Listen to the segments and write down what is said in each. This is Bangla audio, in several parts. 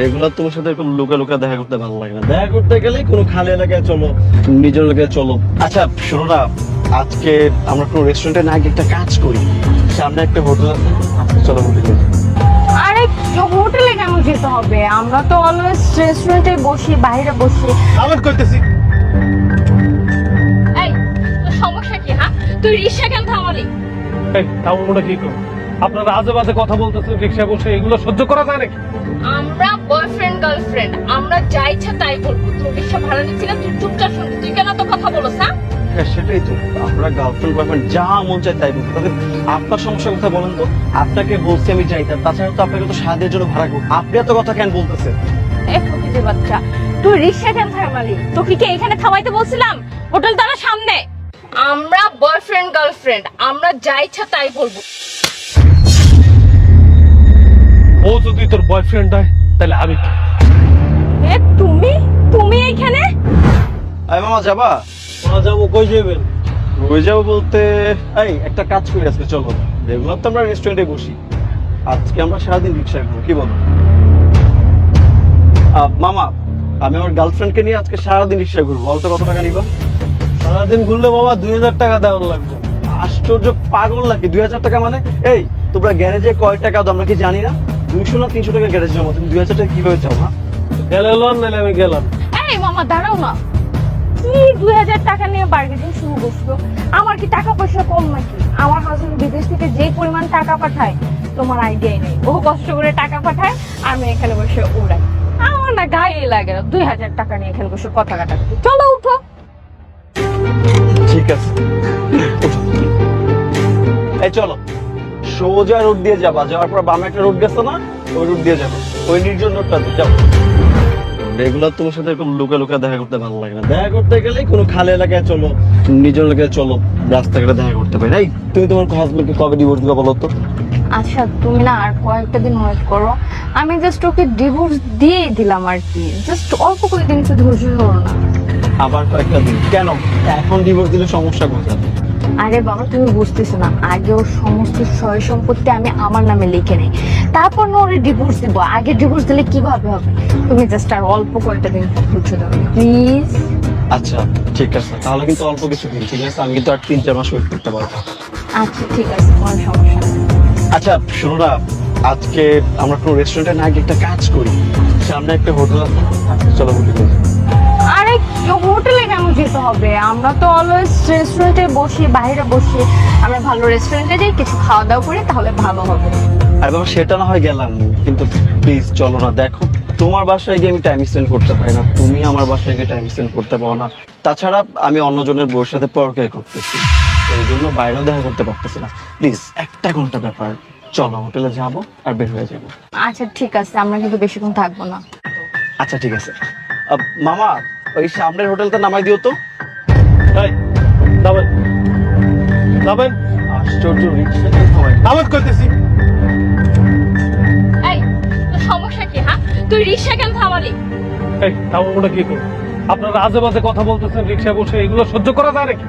রেগুলার তোমার সাথে এরকম লুকা লুকা দেখা করতে ভালো লাগে না। দেখা করতে গেলে কোনো খালি এলাকায় চলো নিজের এলাকায় চলো। আচ্ছা শোনো না আজকে আমরা কোনো রেস্টুরেন্টে না গিয়ে একটা কাজ করি। সামনে একটা হোটেল আছে চলো হোটেলে আরে হোটেলে কেন যেতে হবে? আমরা তো অলওয়েজ রেস্টুরেন্টে বসি বাইরে বসি। আবার কইতেছি এই সমস্যা কি হ্যাঁ? তুই রিক্সা কেন থামালি? এই তাও ওটা কি করো আপনারা আজে বাজে কথা বলতেছেন রিক্সা বসে এগুলো সহ্য করা যায় নাকি? আমরা বয়ফ্রেন্ড গার্লফ্রেন্ড আমরা যা ইচ্ছা তাই বলব। রিক্সা ভাড়া নিচ্ছিলাম তুই চুপচাপ শুনবি। তুই কেন তো কথা বলছ হ্যাঁ? হ্যাঁ সেটাই তো। আমরা গার্লফ্রেন্ড বয়ফ্রেন্ড যা মন চায় তাই বলব। আপনার সমস্যার কথা বলেন তো। আপনাকে বলছি আমি যাইতাম তাছাড়া তো আপনাকে তো সাহায্যের জন্য ভাড়া করব। আপনি এত কথা কেন বলতেছেন? বাচ্চা তুই রিক্সা কেন থামালি তোকে কি এখানে থামাইতে বলছিলাম? হোটেল তারা সামনে। আমরা বয়ফ্রেন্ড গার্লফ্রেন্ড আমরা যা ইচ্ছা তাই বলব। ও যদি তোর বয়ফ্রেন্ড হয় তাহলে আমি কি? এ তুমি? তুমি এইখানে? আই মামা যাবা? ওরা যাব কই যাবেন হয়ে যাব বলতে এই একটা কাজ করি আজকে চলো। রেগুলার তো আমরা রেস্টুরেন্টে বসি। আজকে আমরা সারাদিন রিক্সা করব কি বলো? মামা আমি আমার গার্লফ্রেন্ডকে নিয়ে আজকে সারাদিন রিক্সা ঘুরবো। বলতো কত টাকা নিবা? সারাদিন ঘুরলে বাবা দুই হাজার টাকা দেওয়ার লাগবে। আশ্চর্য পাগল নাকি? দুই হাজার টাকা মানে? এই তোমরা গ্যারেজে কয় টাকা দাও আমরা কি জানি না? দুইশো না তিনশো টাকা গ্যারেজ জমা তুমি দুই হাজার টাকা কীভাবে চাও না গেলে লন নাহলে আমি গেলাম। এই মামা দাঁড়াও না। কি দুই হাজার টাকা নিয়ে বার্গেনিং শুরু করছ? আমার কি টাকা পয়সা কম নাকি? আমার হাজবেন্ড বিদেশ থেকে যে পরিমাণ টাকা পাঠায় তোমার আইডিয়াই নেই। ও কষ্ট করে টাকা পাঠায় আর আমি এখানে বসে উড়াই। আমার না গায়ে লাগে না। দুই হাজার টাকা নিয়ে এখানে বসে কথা কাটা চলো উঠো। ঠিক আছে। এই চলো। সোজা রোড দিয়ে যাবা। যাওয়ার পর বামে একটা রোড গেছে না ওই রোড দিয়ে যাব। ওই নির্জন রোডটা দিয়ে যাব। রেগুলার তোমার সাথে এরকম লুকা লুকা দেখা করতে ভালো লাগে না। দেখা করতে গেলে কোনো খালি এলাকায় চলো নিজের এলাকায় চলো রাস্তাঘাটে দেখা করতে পারি। এই তুমি তোমার হাজবেন্ডকে কবে ডিভোর্স দিবা বলো তো? আচ্ছা তুমি না আর কয়েকটা দিন ওয়েট করো। আমি জাস্ট ওকে ডিভোর্স দিয়েই দিলাম আর কি। জাস্ট অল্প কয়েকদিন একটু ধৈর্য ধরো না। আবার কয়েকটা দিন। কেন? এখন ডিভোর্স দিলে সমস্যা কোথায়? আরে বাবা তুমি বুঝতেছো না। আগে ওর সমস্ত সয় সম্পত্তি আমি আমার নামে লিখে নেই। তারপর না ওরে ডিভোর্স দিব। আগে ডিভোর্স দিলে কীভাবে হবে? তুমি জাস্ট আর অল্প কয়েকটা দিন বুঝে দাও। প্লিজ আচ্ছা ঠিক আছে। তাহলে কিন্তু অল্প কিছু দিন ঠিক আছে? আমি কিন্তু আর তিন চার মাস ওয়েট করতে পারব। আচ্ছা ঠিক আছে কোনো সমস্যা নেই। আচ্ছা শোনো না আজকে আমরা কোনো রেস্টুরেন্টে না গিয়ে একটা কাজ করি। সামনে একটা হোটেল আছে। চলো হোটেলে আরে হোটেলে কেন যেতে হবে? আমরা তো অলওয়েজ রেস্টুরেন্টে বসি বাইরে বসি। আমরা ভালো রেস্টুরেন্টে যাই কিছু খাওয়া দাওয়া করি তাহলে ভালো হবে। আরে বাবা সেটা না হয় গেলাম। কিন্তু প্লিজ চলো না দেখো তোমার বাসায় গিয়ে আমি টাইম স্পেন্ড করতে পারি না। তুমি আমার বাসায় গিয়ে টাইম স্পেন্ড করতে পারো না। তাছাড়া আমি অন্যজনের বউর সাথে পরকায় করতেছি। এই জন্য বাইরেও দেখা করতে পারতেছি না। প্লিজ একটা ঘণ্টা ব্যাপার। চলো হোটেলে যাব আর বের হয়ে যাব। আচ্ছা ঠিক আছে আমরা কিন্তু বেশিক্ষণ থাকব না। আচ্ছা ঠিক আছে। মামা ওই সামনের হোটেলটা নামাই দিও তো। আশ্চর্য রিক্সা সমস্যা কি হ্যাঁ? তুই রিক্সা কেন থামালি? এই তাও ওটা কি করো আপনারা আজে বাজে কথা বলতেছেন রিক্সা বসে এগুলো সহ্য করা যায় নাকি?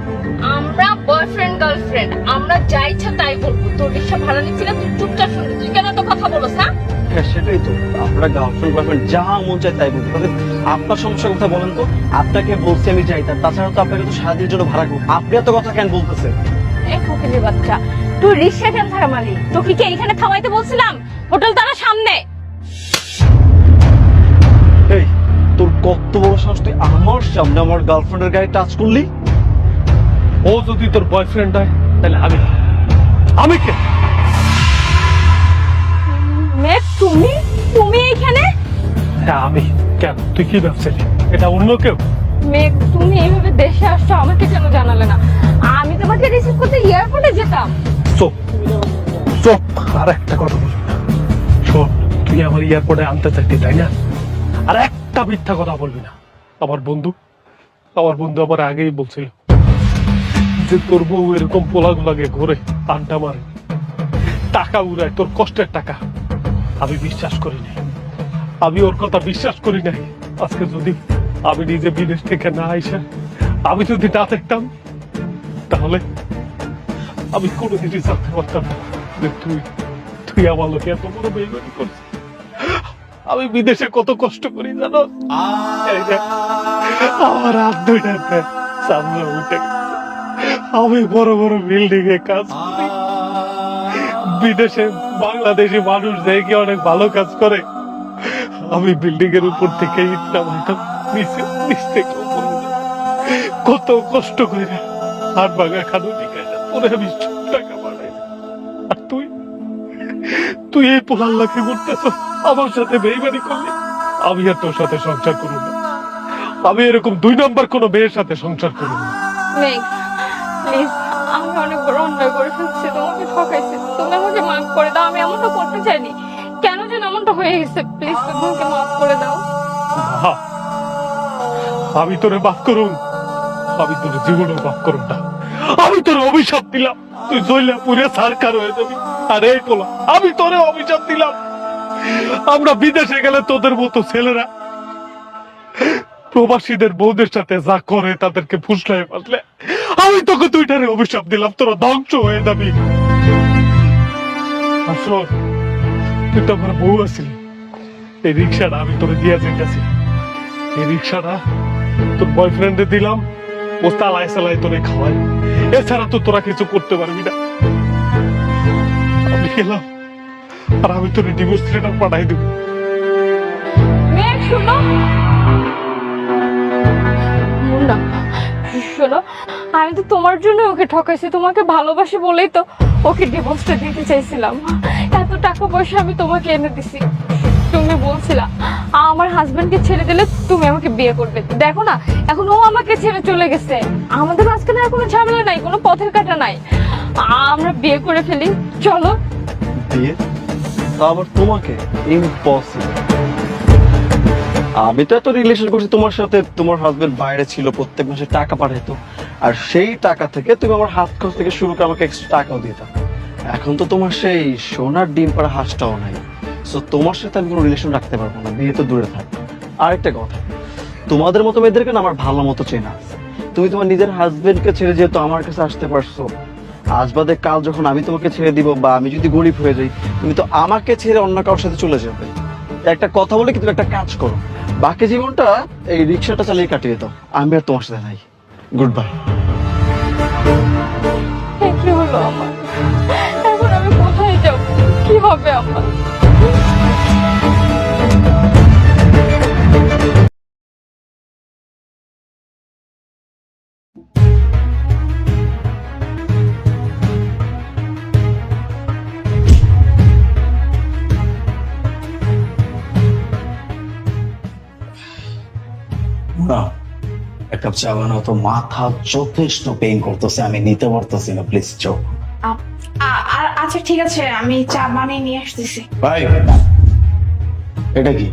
আমরা বয়ফ্রেন্ড গার্লফ্রেন্ড আমরা যা ইচ্ছা তাই বলব। তোর রিক্সা ভাড়া নিচ্ছিলাম তুই চুপচাপ শুনবি। তুই কেন তো কথা বলছ হ্যাঁ? হ্যাঁ সেটাই তো। আমরা গার্লফ্রেন্ড বয়ফ্রেন্ড যা মন চায় তাই তবে আপনার সমস্যার কথা বলেন তো আপনাকে বলছি আমি যাইতাম তাছাড়া তো আপনাকে তো সারাদিনের জন্য ভাড়া করব। আপনি এত কথা কেন বলতেছেন? ফকিরের বাচ্চা তুই রিক্সা কেন থামালি তোকে কি এখানে থামাইতে বলছিলাম? হোটেল তারা সামনে। এই তোর কত বড় সাহস তুই আমার সামনে আমার গার্লফ্রেন্ডের গায়ে টাচ করলি? ও যদি তোর বয়ফ্রেন্ড হয় তাহলে আমি আমি কে? তুমি? তুমি এইখানে? হ্যাঁ আমি কেন? তুই কি ভাবছিলি? এটা অন্য কেউ? মে তুমি এইভাবে দেশে আসছো আমাকে কেন জানালে না? আমি তোমাকে রিসিভ করতে এয়ারপোর্টে যেতাম। চোপ চোপ আর একটা কথা বলবি না শোন তুই আমার এয়ারপোর্টে আনতে চাইতি তাই না? আর একটা মিথ্যা কথা বলবি না। আমার বন্ধু আমার বন্ধু আমার আগেই বলছিল যে তোর বউ এরকম পোলাগুলাকে ঘুরে আনটা মারে টাকা উড়ায় তোর কষ্টের টাকা। আমি বিশ্বাস করি নাই। আমি ওর কথা বিশ্বাস করি নাই। আজকে যদি আমি নিজে বিদেশ থেকে না আইসা, আমি যদি না দেখতাম, তাহলে আমি কোনো কোনোদিনই জানতে পারতাম না যে তুই তুই আমার লোকে এত বড় বেইমানি করছিস। আমি বিদেশে কত কষ্ট করি জানো? আমার হাত দুইটাতে সামনে উঠে আমি বড় বড় বিল্ডিং এ কাজ করি। বিদেশে বাংলাদেশি মানুষ দেখে অনেক ভালো কাজ করে, আমি বিল্ডিং এর উপর থেকে ইটটা নিচে নিচ থেকে কত কষ্ট করে খাদু নিকায় তোরে আমি সব টাকা বাড়াই আর তুই? তুই এই পোলার লাখে আমার সাথে বেইমানি করলি? আমি আর তোর সাথে সংসার করব না। আমি এরকম দুই নাম্বার কোনো মেয়ের সাথে সংসার করব না। প্লিজ, আমি অনেক বড় অন্যায় করে ফেলছি, তোমাকে ঠকাইছি। তুমি আমাকে মাফ করে দাও, আমি এমনটা করতে চাইনি। কেন যেন এমনটা হয়ে গেছে? প্লিজ তুমি আমাকে মাফ করে দাও। আমি তোরে মাফ করুন। আমি তোর জীবনও মাফ করুন না। আমি তোর অভিশাপ দিলাম। তুই জইলা পুরে সারকার হয়ে যাবি। আর, এই পোলা, আমি তোরে অভিশাপ দিলাম। আমরা বিদেশে গেলে তোদের মতো ছেলেরা প্রবাসীদের বউদের সাথে যা করে তাদেরকে ফুসলাই পারলে আমি তোকে দুইটারে অভিশাপ দিলাম। তোরা ধ্বংস হয়ে যাবি। আসল তুই তো আমার বউ আছিলি। এই রিক্সাটা আমি তোরে দিয়ে যেতেছি এই রিক্সাটা তোর বয়ফ্রেন্ডে দিলাম, ও তালাই সালাই তোরে খাওয়াই এছাড়া তো তোরা কিছু করতে পারবি না। আমি গেলাম, আর আমি তোর ডিভোর্স লেটার পাঠাই দেবো। শোনো। আমি তো তোমার জন্য ওকে ঠকাইছি, তোমাকে ভালোবাসি বলেই তো ওকে ডিভোর্সটা দিতে চাইছিলাম। এত টাকা পয়সা আমি তোমাকে এনে দিছি, তুমি বলছিলা, আমার হাজবেন্ডকে ছেড়ে দিলে তুমি আমাকে বিয়ে করবে। দেখো না, এখন ও আমাকে ছেড়ে চলে গেছে। আমাদের মাঝখানে আর কোনো ঝামেলা নাই, কোনো পথের কাটা নাই। আমরা বিয়ে করে ফেলি, চলো। তা আবার তোমাকে? ইম্পসিবল আমি তো এত রিলেশন করছি, তোমার সাথে তোমার হাজবেন্ড বাইরে ছিল, প্রত্যেক মাসে টাকা পাঠাইতো। আর সেই টাকা থেকে তুমি আমার হাত খরচ থেকে শুরু করে আমাকে এক্সট্রা টাকাও দিতাম এখন তো তোমার সেই সোনার ডিম পাড়া হাঁসটাও নাই। সো তোমার সাথে আমি কোনো রিলেশন রাখতে পারব না বিয়ে তো দূরে থাক। আরেকটা কথা, তোমাদের মতো মেয়েদেরকে না আমার ভালো মতো চেনা তুমি তোমার নিজের হাজবেন্ডকে ছেড়ে যেহেতু আমার কাছে আসতে পারছ, আজ বাদে কাল যখন আমি তোমাকে ছেড়ে দিব বা আমি যদি গরিব হয়ে যাই, তুমি তো আমাকে ছেড়ে অন্য কারোর সাথে চলে যাবে। একটা কথা বলে কি তুমি একটা কাজ করো। বাকি জীবনটা এই রিক্সাটা চালিয়ে কাটিয়ে দাও। আমি আর তোমার সাথে নাই। গুড বাই আমার। এখন আমি কোথায় যাব? কি হবে আমার? কাপ চা বানাও তো মাথা যথেষ্ট পেইন করতেছে আমি নিতে পারতেছি না প্লিজ চো আ- আ- আ- আচ্ছা ঠিক আছে আমি চা বানিয়ে নিয়ে আসতেছি। ভাই এটা কি?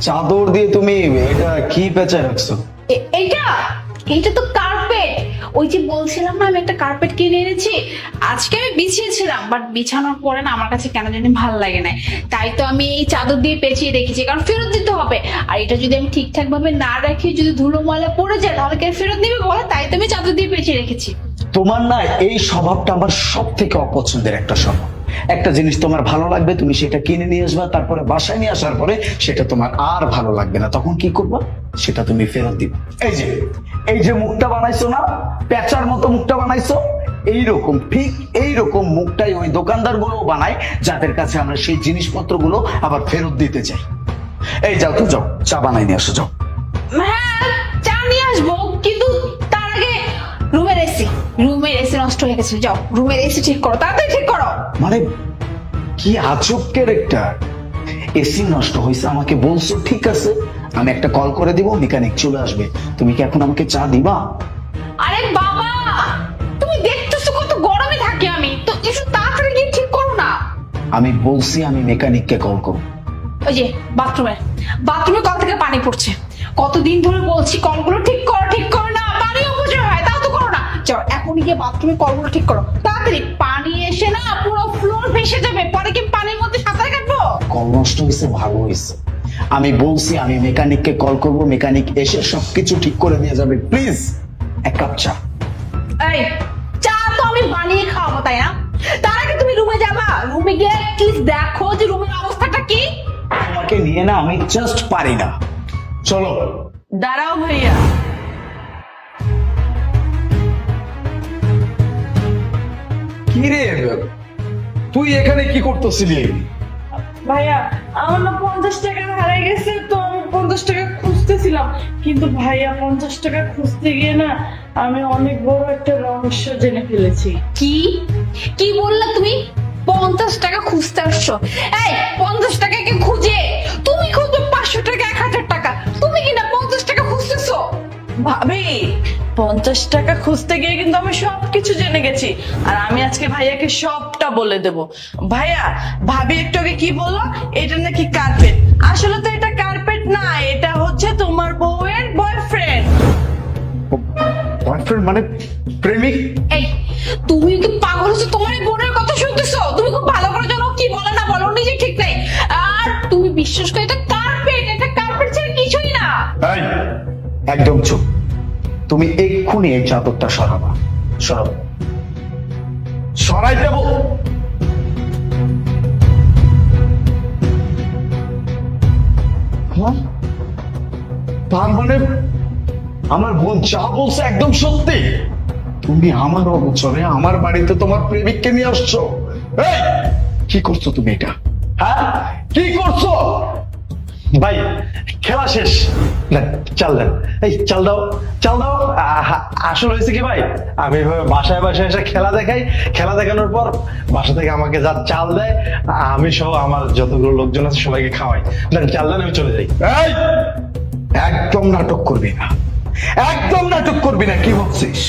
চাদর দিয়ে তুমি এটা কি পেঁচে রাখছো? এ- এইটা? এইটা তো কার্পেট ওই যে বলছিলাম না, আমি একটা কার্পেট কিনে এনেছি, আজকে আমি বিছিয়েছিলাম বাট বিছানোর পরে না আমার কাছে কেন জানি ভালো লাগে না। তাই তো আমি এই চাদর দিয়ে পেঁচিয়ে রেখেছি, কারণ ফেরত দিতে হবে। আর এটা যদি আমি ঠিকঠাক ভাবে না রাখি, যদি ধুলো ময়লা পড়ে যায়, তাহলে কে ফেরত দিবে বলে? তাই তো আমি চাদর দিয়ে পেঁচিয়ে রেখেছি। তোমার না এই স্বভাবটা আমার সব থেকে অপছন্দের একটা স্বভাব। একটা জিনিস তোমার ভালো লাগবে, তুমি সেটা কিনে নিয়ে আসবা, তারপরে বাসায় নিয়ে আসার পরে সেটা তোমার আর ভালো লাগবে না। তখন কি করবা? সেটা তুমি ফেরত দিবে। এই যে এই যে মুখটা বানাইছো না পেঁচার মতো মুখটা বানাইছো এইরকম ঠিক এইরকম মুখটাই ওই দোকানদারগুলো বানায় যাদের কাছে আমরা সেই জিনিসপত্রগুলো আবার ফেরত দিতে চাই। এই যাও তো যাও চা বানাই নিয়ে আসো যাও। হ্যাঁ চা নিয়ে আসব কিন্তু তার আগে রুমের এসি রুমের এসি নষ্ট হয়ে গেছে যাও রুমের এসি ঠিক করো তাড়াতাড়ি ঠিক করো। মানে কি আজব ক্যারেক্টার? এসি নষ্ট হয়েছে আমাকে বলছো ঠিক আছে আমি একটা কল করে দিব মেকানিক চলে আসবে। তুমি কি এখন আমাকে চা দিবা? আরে বাবা! তুমি দেখতেছো কত গরমে থাকি আমি। তো একটু তাড়াতাড়ি গিয়ে ঠিক করো না। আমি বলছি আমি মেকানিককে কল করব। ওই যে বাথরুমে বাথরুমে কল থেকে পানি পড়ছে। কতদিন ধরে বলছি কলগুলো ঠিক করো ঠিক করো না। পানি অপচয় হয় তাও তো করো না। যাও এখনই গিয়ে বাথরুমে কলগুলো ঠিক করো। তাড়াতাড়ি পানি এসে না পুরো ফ্লোর ভেসে যাবে। পরে কি পানির মধ্যে সাঁতার কাটবো? কল নষ্ট হয়েছে ভালো হয়েছে আমি বলছি আমি মেকানিককে কল করব মেকানিক এসে সবকিছু ঠিক করে দিয়ে যাবে। প্লিজ এক কাপ চা। এই চা তো আমি বানিয়ে খাওয়াবো তাই না? তার আগে তুমি রুমে যাবা। রুমে গিয়ে প্লিজ দেখো যে রুমের অবস্থাটা কি। তোমার নিয়ে না আমি জাস্ট পারি না। চলো। দাঁড়াও ভাইয়া। কি রে? তুই এখানে কি করতেছিলি? ভাইয়া, আমার না পঞ্চাশ টাকা হারাই গেছে, তো আমি পঞ্চাশ টাকা খুঁজতেছিলাম। কিন্তু ভাইয়া, পঞ্চাশ টাকা খুঁজতে গিয়ে না আমি অনেক বড় একটা রহস্য জেনে ফেলেছি। কি? কি বললা তুমি? পঞ্চাশ টাকা খুঁজতে আসছো। এই, পঞ্চাশ টাকা কে খুঁজে তুমি খুঁজো পাঁচশো টাকা, এক হাজার টাকা। ভাবি পঞ্চাশ টাকা খুঁজতে গিয়ে কিন্তু আমি সবকিছু জেনে গেছি। আর আমি আজকে ভাইয়াকে সবটা বলে দেব। ভাইয়া ভাবি একটু আগে কি বলল? এটা নাকি কার্পেট আসলে তো এটা কার্পেট না এটা হচ্ছে তোমার বউয়ের বয়ফ্রেন্ড বয়ফ্রেন্ড মানে প্রেমিক? এই তুমি কি পাগল হচ্ছে তোমার এই বোনের কথা শুনতেছো? তুমি খুব ভালো করে জানো কি বলে না বলো নিজে ঠিক নেই। আর তুমি বিশ্বাস করে এটা কার্পেট এটা কার্পেট ছাড়া কিছুই না। একদম চুপ। তুমি এক্ষুনি এই চাদরটা সরাবা। সরাবো। সরাই দেব আমার বোন যা বলছে একদম সত্যি। তুমি আমার অগোচরে আমার বাড়িতে তোমার প্রেমিককে নিয়ে আসছো। কি করছ তুমি এটা? হ্যাঁ? কি করছ? ভাই, খেলা শেষ। চাল দেন। এই, চাল দাও চাল দাও। আসলে হয়েছে কি ভাই? আমি এভাবে বাসায় বাসায় এসে খেলা দেখাই। খেলা দেখানোর পর বাসা থেকে আমাকে যা চাল দেয় আমি সহ আমার যতগুলো লোকজন আছে সবাইকে খাওয়াই। দেন চাল দেন আমি চলে যাই। একদম নাটক করবি না। একদম নাটক করবি না কি ভাবছিস?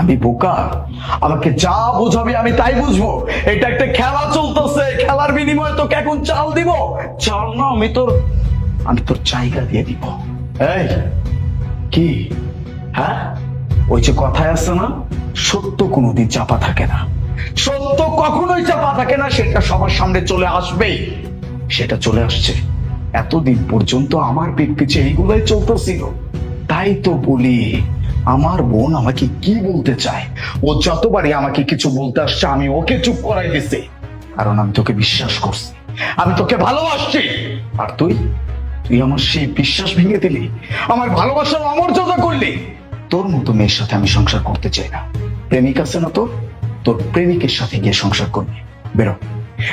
আমি বোকা। আমাকে যা বোঝাবি আমি তাই বুঝব। এটা একটা খেলা চলতেছে খেলার বিনিময়ে তোকে এখন চাল দিব। চাল না আমি তোর আমি তোর জায়গা দিয়ে দিব। এই কি? হ্যাঁ? ওই যে কথায় আছে না, সত্য কোনোদিন চাপা থাকে না। সত্য কখনোই চাপা থাকে না, সেটা সবার সামনে চলে আসবেই। সেটা চলে আসছে। এতদিন পর্যন্ত আমার পিঠ পিছে এইগুলোই চলতেছিল। তাই তো বলি, আমার বোন আমাকে কি বলতে চায়? ও যতবারই আমাকে কিছু বলতে আসছে, আমি ওকে চুপ করাই দিছি। কারণ আমি তোকে বিশ্বাস করছি। আমি তোকে ভালোবাসছি। আর তুই? তুই আমার সেই বিশ্বাস ভেঙে দিলি। আমার ভালোবাসার অমর্যাদা করলি। তোর মতো মেয়ের সাথে আমি সংসার করতে চাই না। প্রেমিক আছে না তোর? তোর প্রেমিকের সাথে গিয়ে সংসার করবি। বেরো।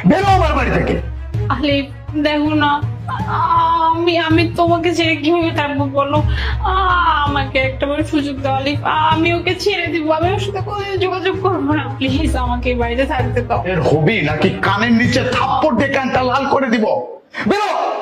বেরো আমার বাড়ি থেকে। আলিফ দেখো না। আমি আমি তোমাকে ছেড়ে কীভাবে থাকব বলো? আমাকে একটা বার সুযোগ দাও আলিফ। আমি ওকে ছেড়ে দিব। আমি ওর সাথে কোনোদিন যোগাযোগ করব না। প্লিজ আমাকে এই বাড়িতে থাকতে দাও। এর হবি নাকি কানের নিচে থাপ্পড় দিয়ে কানটা লাল করে দিব? বেরো!